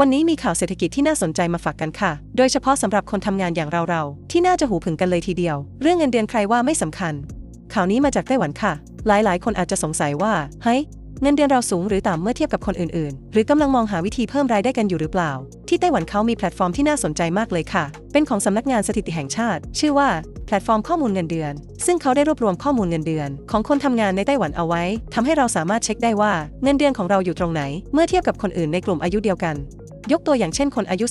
วันนี้มีข่าวเศรษฐกิจที่น่าสนใจมาฝากกันค่ะ โดยเฉพาะสำหรับคนทำงานอย่างเราๆ ที่น่าจะหูผึ่งกันเลยทีเดียว เรื่องเงินเดือนใครว่าไม่สำคัญ ข่าวนี้มาจากไต้หวันค่ะ หลายๆ คนอาจจะสงสัยว่า เฮ้ย เงินเดือนเราสูงหรือต่ำเมื่อเทียบกับคนอื่นๆ หรือกำลังมองหาวิธีเพิ่มรายได้กันอยู่หรือเปล่า ที่ไต้หวันเขามีแพลตฟอร์มที่น่าสนใจมากเลยค่ะ เป็นของสำนักงานสถิติแห่งชาติ ชื่อว่าแพลตฟอร์มข้อมูลเงินเดือน ซึ่งเขาได้รวบรวมข้อมูลเงินเดือน ของคนทำงานในไต้หวันเอาไว้ทำให้เราสามารถเช็คได้ว่าเงินเดือนของเราอยู่ตรงไหน เมื่อเทียบกับคนอื่นในกลุ่มอายุเดียวกัน ยกตัวอย่างเช่นคนอายุ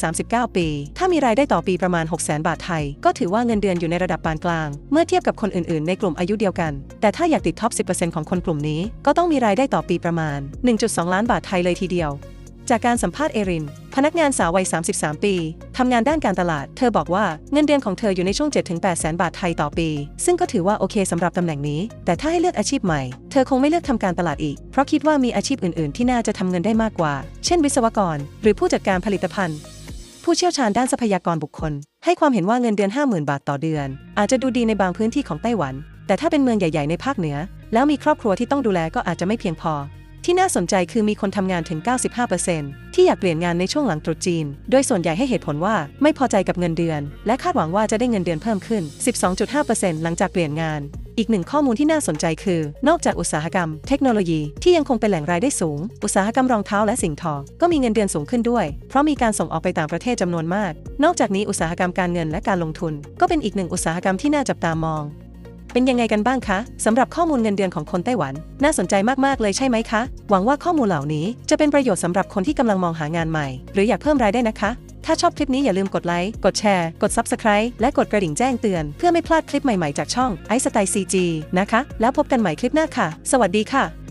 30-39 ปี ถ้ามีรายได้ต่อปีประมาณ 600,000 บาทไทย ก็ถือว่าเงินเดือนอยู่ในระดับปานกลาง เมื่อเทียบกับคนอื่นๆ ในกลุ่มอายุเดียวกัน แต่ถ้าอยากติดท็อป 10%ของคนกลุ่มนี้ ก็ต้องมีรายได้ต่อปีประมาณ 1.2 ล้านบาทไทยเลยทีเดียว จากการสัมภาษณ์เอริน พนักงานสาววัย 33 ปี ทำงานด้านการตลาด เธอบอกว่าเงินเดือนของเธออยู่ในช่วง 7-8 แสนบาทไทยต่อปี ซึ่งก็ถือว่าโอเคสำหรับตำแหน่งนี้ แต่ถ้าให้เลือกอาชีพใหม่ เธอคงไม่เลือกทำการตลาดอีก เพราะคิดว่ามีอาชีพอื่น ๆ ที่น่าจะทำเงินได้มากกว่า เช่น วิศวกร หรือผู้จัดการผลิตภัณฑ์ ผู้เชี่ยวชาญด้านทรัพยากรบุคคล ให้ความเห็นว่าเงินเดือน 50,000 บาทต่อเดือน อาจจะดูดีในบางพื้นที่ของไต้หวัน แต่ถ้าเป็นเมืองใหญ่ ๆ ในภาคเหนือ แล้วมีครอบครัวที่ต้องดูแลก็อาจจะไม่เพียงพอ ที่น่าสนใจคือมีคนทำงานถึง 95%ที่อยากเปลี่ยนงานในช่วงหลังตรุษจีน โดยส่วนใหญ่ให้เหตุผลว่าไม่พอใจกับเงินเดือน และคาดหวังว่าจะได้เงินเดือนเพิ่มขึ้น 12.5%หลังจากเปลี่ยนงานอีกหนึ่งข้อมูลที่น่าสนใจคือ นอกจากอุตสาหกรรม เทคโนโลยีที่ยังคงเป็นแหล่งรายได้สูง อุตสาหกรรมรองเท้าและสิ่งทอ ก็มีเงินเดือนสูงขึ้นด้วย เพราะมีการส่งออกไปต่างประเทศจำนวนมาก นอกจากนี้อุตสาหกรรมการเงินและการลงทุน ก็เป็นอีกหนึ่งอุตสาหกรรมที่น่าจับตามอง เป็นยังไงกันบ้างคะสำหรับข้อมูลเงินเดือนของคนไต้หวัน น่าสนใจมากๆเลยใช่ไหมคะ หวังว่าข้อมูลเหล่านี้จะเป็นประโยชน์สำหรับคนที่กำลังมองหางานใหม่ หรืออยากเพิ่มรายได้นะคะ ถ้าชอบคลิปนี้อย่าลืมกดไลค์กดแชร์ กด Subscribe และกดกระดิ่งแจ้งเตือน เพื่อไม่พลาดคลิปใหม่ๆจากช่องไอสไตล์ซีจีนะคะ แล้วพบกันใหม่คลิปหน้าค่ะ สวัสดีค่ะ